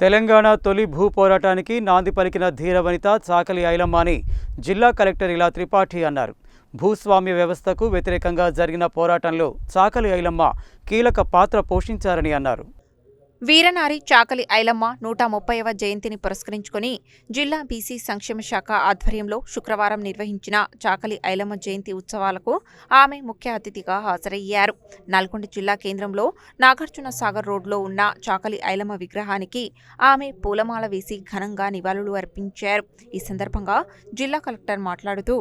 తెలంగాణ తొలి భూ పోరాటానికి నాంది పలికిన ధీరవనిత చాకలి ఐలమ్మ అని జిల్లా కలెక్టర్ ఇలా త్రిపాఠి అన్నారు. భూస్వామ్య వ్యవస్థకు వ్యతిరేకంగా జరిగిన పోరాటంలో చాకలి ఐలమ్మ కీలక పాత్ర పోషించారని అన్నారు. వీరనారి చాకలి ఐలమ్మ నూట ముప్పైవ జయంతిని పురస్కరించుకుని జిల్లా బీసీ సంక్షేమ శాఖ ఆధ్వర్యంలో శుక్రవారం నిర్వహించిన చాకలి ఐలమ్మ జయంతి ఉత్సవాలకు ఆమె ముఖ్య అతిథిగా హాజరయ్యారు. నల్గొండ జిల్లా కేంద్రంలో నాగార్జున సాగర్ రోడ్లో ఉన్న చాకలి ఐలమ్మ విగ్రహానికి ఆమె పూలమాల వేసి ఘనంగా నివాళులు అర్పించారు. ఈ సందర్భంగా జిల్లా కలెక్టర్ మాట్లాడుతూ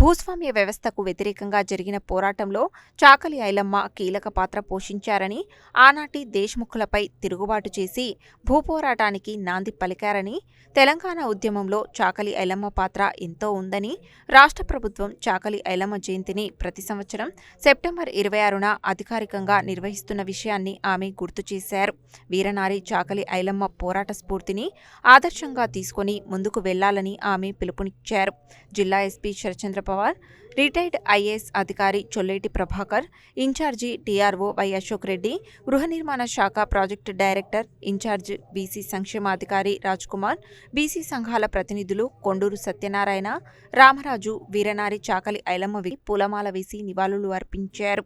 భూస్వామ్య వ్యవస్థకు వ్యతిరేకంగా జరిగిన పోరాటంలో చాకలి ఐలమ్మ కీలక పాత్ర పోషించారని ఆనాటి దేశ్ముఖులపై తిరుగుబాటు చేసి భూపోరాటానికి నాంది పలికారని తెలంగాణ ఉద్యమంలో చాకలి ఐలమ్మ పాత్ర ఎంతో ఉందని రాష్ట్ర ప్రభుత్వం చాకలి ఐలమ్మ జయంతిని ప్రతి సంవత్సరం సెప్టెంబర్ ఇరవై ఆరున అధికారికంగా నిర్వహిస్తున్న విషయాన్ని ఆమె గుర్తు చేశారు. వీరనారి చాకలి ఐలమ్మ పోరాట స్ఫూర్తిని ఆదర్శంగా తీసుకొని ముందుకు వెళ్ళాలని ఆమె పిలుపునిచ్చారు. జిల్లా SP Sharachandra Pawar retired IAS అధికారి Cholleti Prabhakar incharge TRO Y Ashok Reddy గృహ నిర్మాణ శాఖ ప్రాజెక్టు డైరెక్టర్ ఇన్ఛార్జ్ బీసీ సంక్షేమాధికారి రాజ్ కుమార్ బీసీ సంఘాల ప్రతినిధులు కొండూరు సత్యనారాయణ రామరాజు వీరనారి చాకలి ఐలమ్మవి పూలమాల వేసి నివాళులు అర్పించారు.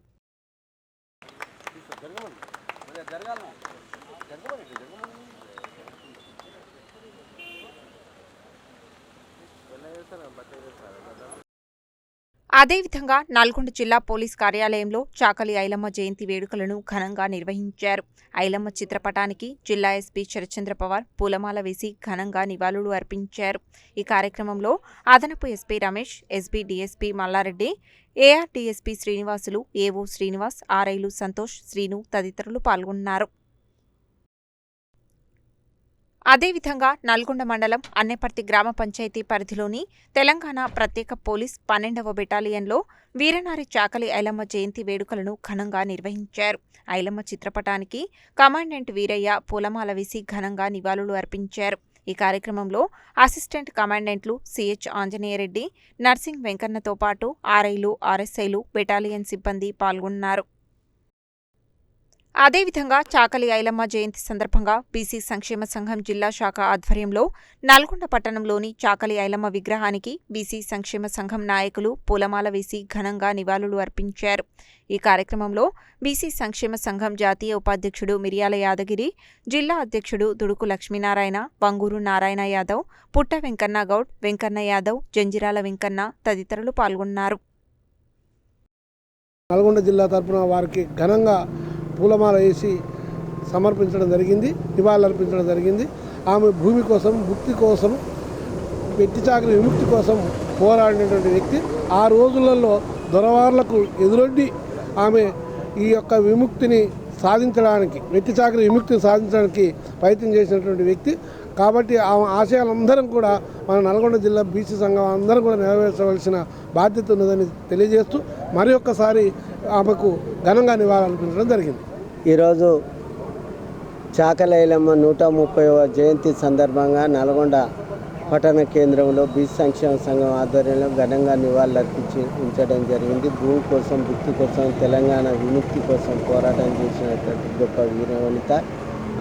అదేవిధంగా నల్గొండ జిల్లా పోలీస్ కార్యాలయంలో చాకలి ఐలమ్మ జయంతి వేడుకలను ఘనంగా నిర్వహించారు. ఐలమ్మ చిత్రపటానికి జిల్లా ఎస్పీ శరచంద్ర పవార్ పూలమాల వేసి ఘనంగా నివాళులు అర్పించారు. ఈ కార్యక్రమంలో అదనపు SP Ramesh SP DSP Mallareddy AR DSP Srinivasulu AO Srinivas ఆర్ఐలు Santosh Srinu తదితరులు పాల్గొన్నారు. అదేవిధంగా నల్గొండ మండలం అన్నెపర్తి గ్రామ పంచాయతీ పరిధిలోని తెలంగాణ ప్రత్యేక పోలీస్ పన్నెండవ బెటాలియన్లో వీరనారి చాకలి ఐలమ్మ జయంతి వేడుకలను ఘనంగా నిర్వహించారు. ఐలమ్మ చిత్రపటానికి కమాండెంట్ వీరయ్య పూలమాల వేసి ఘనంగా నివాళులు అర్పించారు. ఈ కార్యక్రమంలో అసిస్టెంట్ కమాండెంట్లు సిహెచ్ ఆంజనేయరెడ్డి నర్సింగ్ వెంకన్నతో పాటు ఆర్ఐలు ఆర్ఎస్ఐలు బెటాలియన్ సిబ్బంది పాల్గొన్నారు. అదేవిధంగా చాకలి ఐలమ్మ జయంతి సందర్భంగా బీసీ సంక్షేమ సంఘం జిల్లా శాఖ ఆధ్వర్యంలో నల్గొండ పట్టణంలోని చాకలి ఐలమ్మ విగ్రహానికి బీసీ సంక్షేమ సంఘం నాయకులు పూలమాల వేసి ఘనంగా నివాళులు అర్పించారు. ఈ కార్యక్రమంలో బీసీ సంక్షేమ సంఘం జాతీయ ఉపాధ్యక్షుడు మిరియాల యాదగిరి జిల్లా అధ్యక్షుడు దుడుకు లక్ష్మీనారాయణ వంగూరు నారాయణ యాదవ్ పుట్ట వెంకన్న గౌడ్ వెంకన్న యాదవ్ జంజిరాల వెంకన్న తదితరులు పాల్గొన్నారు. నల్గొండ జిల్లా తరఫున వారికి ఘనంగా పూలమాల వేసి సమర్పించడం జరిగింది నివాళులర్పించడం జరిగింది. ఆమె భూమి కోసం భుక్తి కోసం వెట్టి చాకరి విముక్తి కోసం పోరాడినటువంటి వ్యక్తి. ఆ రోజులలో దొరవార్లకు ఎదురొడ్డి ఆమె ఈ యొక్క విముక్తిని సాధించడానికి వెట్టి చాకరి విముక్తిని సాధించడానికి ప్రయత్నం చేసినటువంటి వ్యక్తి. కాబట్టి ఆమె ఆశయాలందరం కూడా మన నల్గొండ జిల్లా బీసీ సంఘం అందరం కూడా నెరవేర్చవలసిన బాధ్యత ఉన్నదని తెలియజేస్తూ మరి ఒక్కసారి ఆమెకు ఘనంగా నివాళులర్పించడం జరిగింది. ఈరోజు చాకలైలమ్మ నూట ముప్పైవ జయంతి సందర్భంగా నల్గొండ పట్టణ కేంద్రంలో బీచ్ సంక్షేమ సంఘం ఆధ్వర్యంలో ఘనంగా నివాళులర్పించి ఉంచడం జరిగింది. భూమి కోసం భుక్తి కోసం తెలంగాణ విముక్తి కోసం పోరాటం చేసినటువంటి గొప్ప వీరవనిత.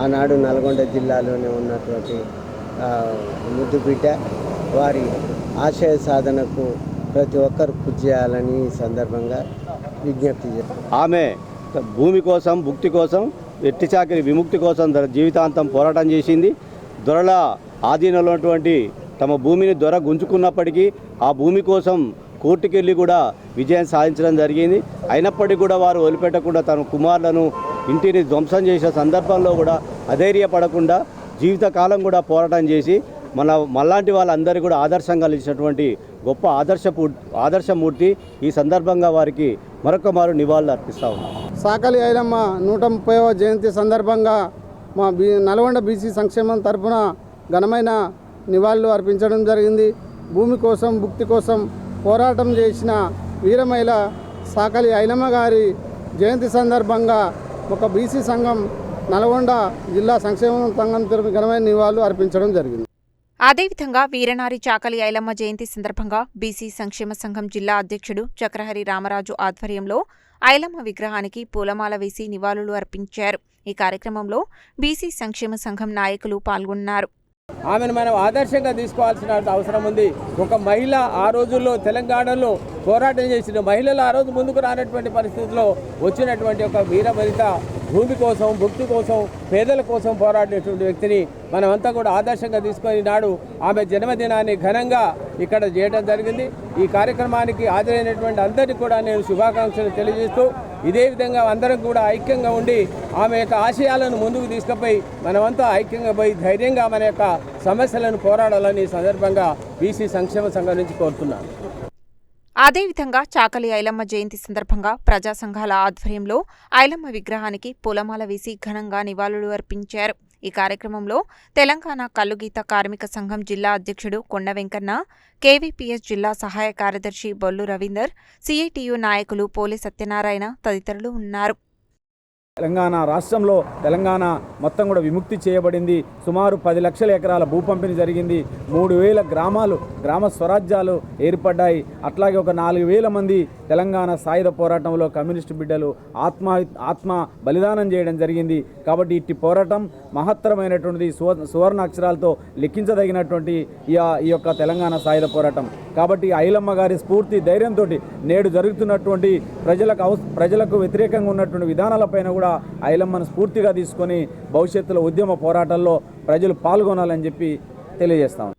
ఆనాడు నల్గొండ జిల్లాలోనే ఉన్నటువంటి ముద్దుబిడ్డ వారి ఆశయ సాధనకు ప్రతి ఒక్కరు కృషి చేయాలని ఈ సందర్భంగా విజ్ఞప్తి ఆమె భూమి కోసం భుక్తి కోసం ఎట్టి చాకరి విముక్తి కోసం జీవితాంతం పోరాటం చేసింది. దొరల ఆధీనంలో ఉన్నటువంటి తమ భూమిని దొర గుంజుకున్నప్పటికీ ఆ భూమి కోసం కోర్టుకెళ్ళి కూడా విజయం సాధించడం జరిగింది. అయినప్పటికీ కూడా వారు వదిలిపెట్టకుండా తన కుమారులను ఇంటిని ధ్వంసం చేసే సందర్భంలో కూడా అధైర్యపడకుండా జీవితకాలం కూడా పోరాటం చేసి మన మళ్ళాంటి వాళ్ళందరికీ కూడా ఆదర్శంగా నిలిచినటువంటి గొప్ప ఆదర్శపు ఆదర్శమూర్తి ఈ సందర్భంగా వారికి మరొక మారు నివాళులు అర్పిస్తా ఉన్నాం. సాకలి ఐలమ్మ నూట ముప్పైవ జయంతి సందర్భంగా మా బీ నల్గొండ బీసీ సంక్షేమం తరపున ఘనమైన నివాళులు అర్పించడం జరిగింది. భూమి కోసం భుక్తి కోసం పోరాటం చేసిన వీరమహిళ సాకలి ఐలమ్మ గారి జయంతి సందర్భంగా ఒక బీసీ సంఘం నల్గొండ జిల్లా సంక్షేమ సంఘం తరపున ఘనమైన నివాళులు అర్పించడం జరిగింది. అదేవిధంగా వీరనారి చాకలి ఐలమ్మ జయంతి సందర్భంగా బీసీ సంక్షేమ సంఘం జిల్లా అధ్యక్షుడు చక్రహరి రామరాజు ఆధ్వర్యంలో ఐలమ్మ విగ్రహానికి పూలమాల వేసి నివాళులు అర్పించారు. ఈ కార్యక్రమంలో బీసీ సంక్షేమ సంఘం నాయకులు పాల్గొన్నారు. ఆమెను మనం ఆదర్శంగా తీసుకోవాల్సిన అవసరం ఉంది. ఒక మహిళ ఆ రోజుల్లో తెలంగాణలో పోరాటం చేసిన మహిళలు ఆ రోజు ముందుకు రానటువంటి పరిస్థితుల్లో వచ్చినటువంటి ఒక వీరభరిత భూమి కోసం భక్తి కోసం పేదల కోసం పోరాడినటువంటి వ్యక్తిని మనమంతా కూడా ఆదర్శంగా తీసుకొని నాడు ఆమె జన్మదినాన్ని ఘనంగా ఇక్కడ చేయడం జరిగింది. ఈ కార్యక్రమానికి హాజరైనటువంటి అందరికీ కూడా నేను శుభాకాంక్షలు తెలియజేస్తూ ఇదే విధంగా అందరం కూడా ఐక్యంగా ఉండి ఆమె యొక్క ఆశయాలను ముందుకు తీసుకుపోయి మనమంతా ఐక్యంగా పోయి ధైర్యంగా మన యొక్క సమస్యలను పోరాడాలని సందర్భంగా బీసీ సంక్షేమ సంఘం నుంచి కోరుతున్నాను. అదేవిధంగా చాకలి ఐలమ్మ జయంతి సందర్భంగా ప్రజా సంఘాల ఆధ్వర్యంలో ఐలమ్మ విగ్రహానికి పూలమాల వేసి ఘనంగా నివాళులు అర్పించారు. ఈ కార్యక్రమంలో తెలంగాణ కల్లుగీత కార్మిక సంఘం జిల్లా అధ్యక్షుడు కొండ వెంకన్న కేవీపీఎస్ జిల్లా సహాయ కార్యదర్శి బొల్లు రవీందర్ సిఐటియు నాయకులు పోలి సత్యనారాయణ తదితరులు ఉన్నారు. తెలంగాణ రాష్ట్రంలో తెలంగాణ మొత్తం కూడా విముక్తి చేయబడింది. సుమారు పది లక్షల ఎకరాల భూ పంపిణీ జరిగింది. మూడు వేల గ్రామాలు గ్రామ స్వరాజ్యాలు ఏర్పడ్డాయి. అట్లాగే ఒక నాలుగు వేల మంది తెలంగాణ సాయుధ పోరాటంలో కమ్యూనిస్టు బిడ్డలు ఆత్మ ఆత్మ బలిదానం చేయడం జరిగింది. కాబట్టి ఇట్టి పోరాటం మహత్తరమైనటువంటిది సువర్ణ అక్షరాలతో లెక్కించదగినటువంటి ఈ ఈ యొక్క తెలంగాణ సాయుధ పోరాటం. కాబట్టి ఐలమ్మ గారి స్ఫూర్తి ధైర్యంతో నేడు జరుగుతున్నటువంటి ప్రజలకు అవస ప్రజలకు వ్యతిరేకంగా ఉన్నటువంటి విధానాలపైన కూడా ఐలమ్మను స్ఫూర్తిగా తీసుకొని భవిష్యత్తులో ఉద్యమ పోరాటాల్లో ప్రజలు పాల్గొనాలని చెప్పి తెలియజేస్తాం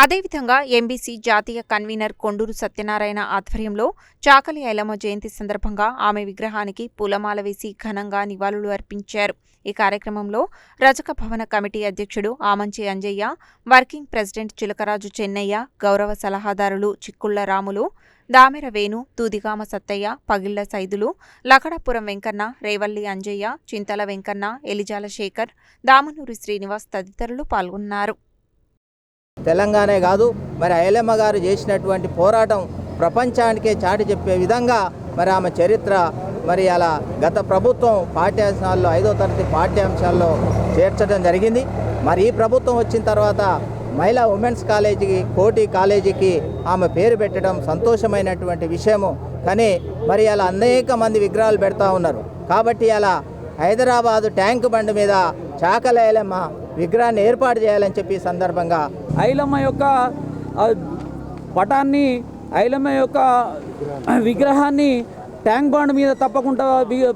అదేవిధంగా ఎంబీసీ జాతీయ కన్వీనర్ కొండూరు సత్యనారాయణ ఆధ్వర్యంలో చాకలి ఐలమ్మ జయంతి సందర్భంగా ఆమె విగ్రహానికి పూలమాల వేసి ఘనంగా నివాళులు అర్పించారు. ఈ కార్యక్రమంలో రజక భవన కమిటీ అధ్యక్షుడు ఆమంచి అంజయ్య వర్కింగ్ ప్రెసిడెంట్ చిలకరాజు చెన్నయ్య గౌరవ సలహాదారులు చిక్కుళ్ళ రాములు దామెర వేణు తూదిగామ సత్తయ్య పగిళ్ళ సైదులు లకడాపురం వెంకన్న రేవల్లి అంజయ్య చింతల వెంకన్న ఎలిజాల శేఖర్ దామనూరి శ్రీనివాస్ తదితరులు పాల్గొన్నారు. తెలంగాణే కాదు మరి ఐలమ్మ గారు చేసినటువంటి పోరాటం ప్రపంచానికే చాటి చెప్పే విధంగా మరి ఆమె చరిత్ర మరి అలా గత ప్రభుత్వం పాఠ్యాంశాల్లో ఐదో తరగతి పాఠ్యాంశాల్లో చేర్చడం జరిగింది. మరి ఈ ప్రభుత్వం వచ్చిన తర్వాత మహిళా ఉమెన్స్ కాలేజీకి కోటి కాలేజీకి ఆమె పేరు పెట్టడం సంతోషమైనటువంటి విషయము. కానీ మరి అలా అనేక మంది విగ్రహాలు పెడతా ఉన్నారు. కాబట్టి అలా హైదరాబాదు ట్యాంక్ బండి మీద చాకల ఐలమ్మ విగ్రహాన్ని ఏర్పాటు చేయాలని చెప్పి సందర్భంగా ఐలమ్మ యొక్క పటాన్ని ఐలమ్మ యొక్క విగ్రహాన్ని ట్యాంక్ బాండ్ మీద తప్పకుండా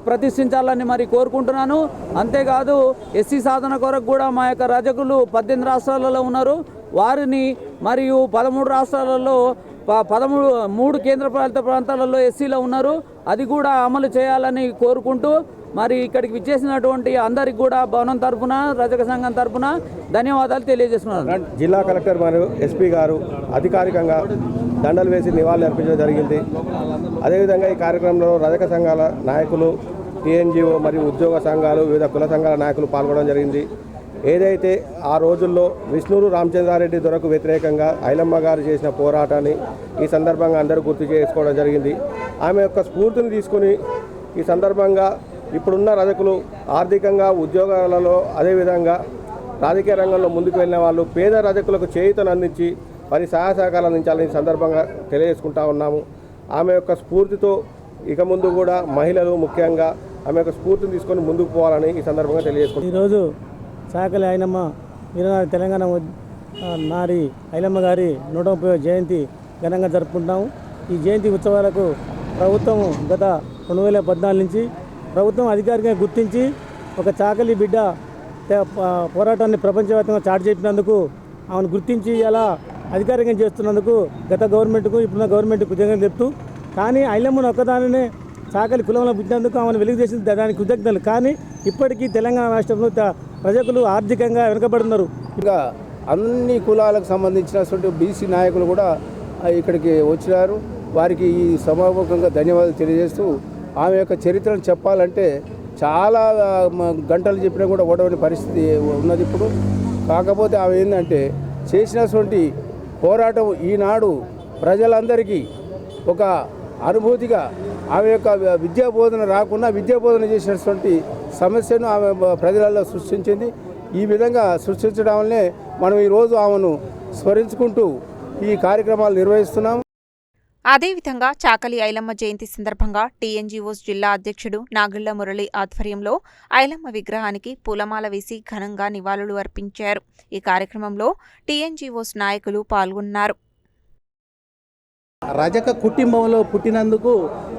ప్రతిష్ఠించాలని మరి కోరుకుంటున్నాను. అంతేకాదు ఎస్సీ సాధన కొరకు కూడా మా యొక్క రజకులు పద్దెనిమిది రాష్ట్రాలలో ఉన్నారు. వారిని మరియు పదమూడు రాష్ట్రాలలో పదమూడు మూడు కేంద్రపాలిత ప్రాంతాలలో ఎస్సీలో ఉన్నారు. అది కూడా అమలు చేయాలని కోరుకుంటూ మరి ఇక్కడికి విచ్చేసినటువంటి అందరికి కూడా భవనం తరపున రజక సంఘం తరపున ధన్యవాదాలు తెలియజేస్తున్నాను. జిల్లా కలెక్టర్ మరియు ఎస్పీ గారు అధికారికంగా దండలు వేసి నివాళులు అర్పించడం జరిగింది. అదేవిధంగా ఈ కార్యక్రమంలో రజక సంఘాల నాయకులు టీఎన్జిఓ మరియు ఉద్యోగ సంఘాలు వివిధ కుల సంఘాల నాయకులు పాల్గొనడం జరిగింది. ఏదైతే ఆ రోజుల్లో విష్ణురు రామచంద్రారెడ్డి దొరకు వ్యతిరేకంగా ఐలమ్మ గారు చేసిన పోరాటాన్ని ఈ సందర్భంగా అందరూ గుర్తు చేసుకోవడం జరిగింది. ఆమె యొక్క స్ఫూర్తిని తీసుకొని ఈ సందర్భంగా ఇప్పుడున్న రజకులు ఆర్థికంగా ఉద్యోగాలలో అదేవిధంగా రాజకీయ రంగంలో ముందుకు వెళ్ళిన వాళ్ళు పేద రజకులకు చేయుతను అందించి వారి సహాయ సహకారాలు అందించాలని ఈ సందర్భంగా తెలియజేసుకుంటా ఉన్నాము. ఆమె యొక్క స్ఫూర్తితో ఇక ముందు కూడా మహిళలు ముఖ్యంగా ఆమె యొక్క స్ఫూర్తిని తీసుకొని ముందుకు పోవాలని ఈ సందర్భంగా తెలియజేసుకుంటాం ఈరోజు చాకలి ఐలమ్మ ఈనాడు తెలంగాణ నారి ఐలమ్మ గారి నూట ముప్పై జయంతి ఘనంగా జరుపుకుంటాము ఈ జయంతి ఉత్సవాలకు ప్రభుత్వం గత రెండు వేల పద్నాలుగు నుంచి ప్రభుత్వం అధికారికంగా గుర్తించి ఒక చాకలి బిడ్డ పోరాటాన్ని ప్రపంచవ్యాప్తంగా చాటు చెప్పినందుకు ఆమెను గుర్తించి ఇలా అధికారికంగా చేస్తున్నందుకు గత గవర్నమెంట్కు ఇప్పుడున్న గవర్నమెంట్ కృతజ్ఞతలు చెప్తూ కానీ ఐలమ్మను ఒక్కదానినే సాకలి కులంలో పుట్టినందుకు ఆమెను వెలుగు చేసిన దానికి కృతజ్ఞతలు. కానీ ఇప్పటికీ తెలంగాణ రాష్ట్రంలో ప్రజలు ఆర్థికంగా వెనుకబడున్నారు ఇంకా అన్ని కులాలకు సంబంధించినటువంటి బీసీ నాయకులు కూడా ఇక్కడికి వచ్చినారు. వారికి ఈ సమాపకంగా ధన్యవాదాలు తెలియజేస్తూ ఆమె యొక్క చరిత్రను చెప్పాలంటే చాలా గంటలు చెప్పినా కూడా ఓడవని పరిస్థితి ఉన్నది ఇప్పుడు. కాకపోతే ఆమె ఏంటంటే చేసినటువంటి పోరాటం ఈనాడు ప్రజలందరికీ ఒక అనుభూతిగా ఆమె యొక్క విద్యా బోధన రాకుండా విద్యా బోధన చేసినటువంటి సమస్యను ఆమె ప్రజలలో సృష్టించింది. ఈ విధంగా సృష్టించడం వల్లే మనం ఈరోజు ఆమెను స్మరించుకుంటూ ఈ కార్యక్రమాలు నిర్వహిస్తున్నాం. అదేవిధంగా చాకలి ఐలమ్మ జయంతి సందర్భంగా టీఎన్జీఓస్ జిల్లా అధ్యక్షుడు నాగుళ్ళ మురళి ఆధ్వర్యంలో ఐలమ్మ విగ్రహానికి పూలమాల వేసి ఘనంగా నివాళులు అర్పించారు. ఈ కార్యక్రమంలో టీఎన్జీఓస్ నాయకులు పాల్గొన్నారు. రజక కుటుంబంలో పుట్టినందుకు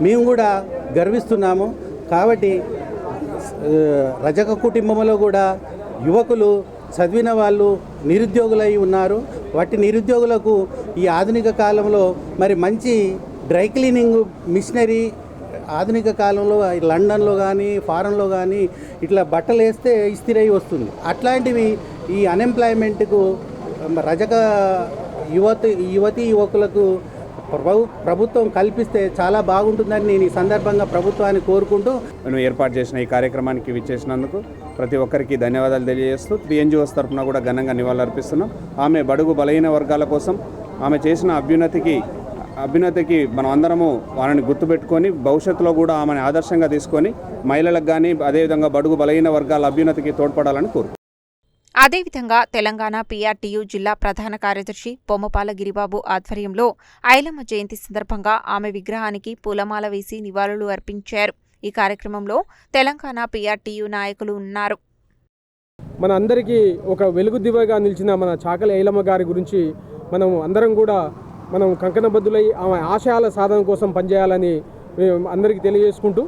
మేము కూడా గర్విస్తున్నాము. కాబట్టి రజక కుటుంబంలో కూడా యువకులు చదివిన వాళ్ళు నిరుద్యోగులై ఉన్నారు. వాటి నిరుద్యోగులకు ఈ ఆధునిక కాలంలో మరి మంచి డ్రై క్లీనింగ్ మిషనరీ ఆధునిక కాలంలో లండన్లో కానీ ఫారెన్లో కానీ ఇట్లా బట్టలు వేస్తే ఇస్తిరై వస్తుంది. అట్లాంటివి ఈ అన్ఎంప్లాయ్మెంట్కు రజక యువతి యువతి యువకులకు ప్రభు ప్రభుత్వం కల్పిస్తే చాలా బాగుంటుందని నేను ఈ సందర్భంగా ప్రభుత్వాన్ని కోరుకుంటూ మనం ఏర్పాటు చేసిన ఈ కార్యక్రమానికి విచ్చేసినందుకు ప్రతి ఒక్కరికి ధన్యవాదాలు తెలియజేస్తూ టీఎన్జిఓస్ తరఫున కూడా ఘనంగా నివాళులర్పిస్తున్నాం ఆమె బడుగు బలహీన వర్గాల కోసం ఆమె చేసిన అభ్యున్నతికి అభ్యున్నతికి మనం అందరము వాళ్ళని గుర్తుపెట్టుకొని భవిష్యత్తులో కూడా ఆమెను ఆదర్శంగా తీసుకొని మహిళలకు కానీ అదేవిధంగా బడుగు బలహీన వర్గాల అభ్యున్నతికి తోడ్పడాలని కోరు అదేవిధంగా తెలంగాణ పీఆర్టీయూ జిల్లా ప్రధాన కార్యదర్శి పొమ్మపాల గిరిబాబు ఆధ్వర్యంలో ఐలమ్మ జయంతి సందర్భంగా ఆమె విగ్రహానికి పూలమాల వేసి నివాళులు అర్పించారు. ఈ కార్యక్రమంలో తెలంగాణ పీఆర్టీయూ నాయకులు ఉన్నారు. మన అందరికీ ఒక వెలుగు దివ్వగా నిలిచిన మన చాకలి ఐలమ్మ గారి గురించి మనం అందరం కూడా మనం కంకణబద్దులై ఆమె ఆశయాల సాధన కోసం పనిచేయాలని మేము అందరికీ తెలియజేసుకుంటూ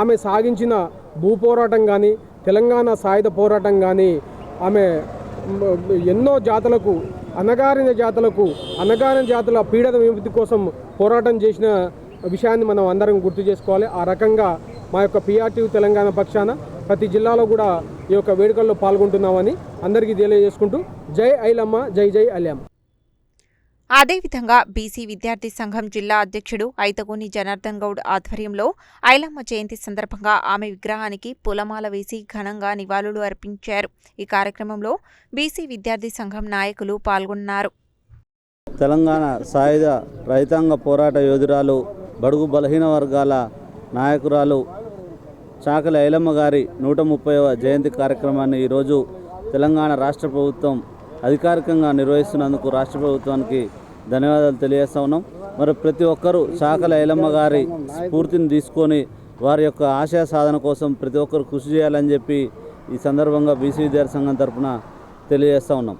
ఆమె సాగించిన భూ పోరాటం కానీ తెలంగాణ సాయుధ పోరాటం కానీ ఆమె ఎన్నో జాతులకు అనగారిన జాతులకు అనగారిన జాతుల పీడన విముక్తి కోసం పోరాటం చేసిన విషయాన్ని మనం అందరం గుర్తు చేసుకోవాలి. ఆ రకంగా మా యొక్క పిఆర్టీ తెలంగాణ పక్షాన ప్రతి జిల్లాలో కూడా ఈ యొక్క వేడుకల్లో పాల్గొంటున్నామని అందరికీ తెలియజేసుకుంటూ జై ఐలమ్మ జై జై అల్లమ్మ అదేవిధంగా బీసీ విద్యార్థి సంఘం జిల్లా అధ్యక్షుడు ఐతగోని జనార్దన్ గౌడ్ ఆధ్వర్యంలో ఐలమ్మ జయంతి సందర్భంగా ఆమె విగ్రహానికి పూలమాల వేసి ఘనంగా నివాళులు అర్పించారు. ఈ కార్యక్రమంలో బీసీ విద్యార్థి సంఘం నాయకులు పాల్గొన్నారు. తెలంగాణ సాయుధ రైతాంగ పోరాట యోధురాలు బడుగు బలహీన వర్గాల నాయకురాలు చాకలి ఐలమ్మ గారి నూట ముప్పైవ జయంతి కార్యక్రమాన్ని ఈరోజు తెలంగాణ రాష్ట్ర ప్రభుత్వం అధికారికంగా నిర్వహిస్తున్నందుకు రాష్ట్ర ప్రభుత్వానికి ధన్యవాదాలు తెలియజేస్తా ఉన్నాం. మరి ప్రతి ఒక్కరూ శాఖల ఐలమ్మ గారి స్ఫూర్తిని తీసుకొని వారి యొక్క ఆశయ సాధన కోసం ప్రతి ఒక్కరు కృషి చేయాలని చెప్పి ఈ సందర్భంగా బీసీ విద్యార్థి సంఘం తరఫున తెలియజేస్తా ఉన్నాం.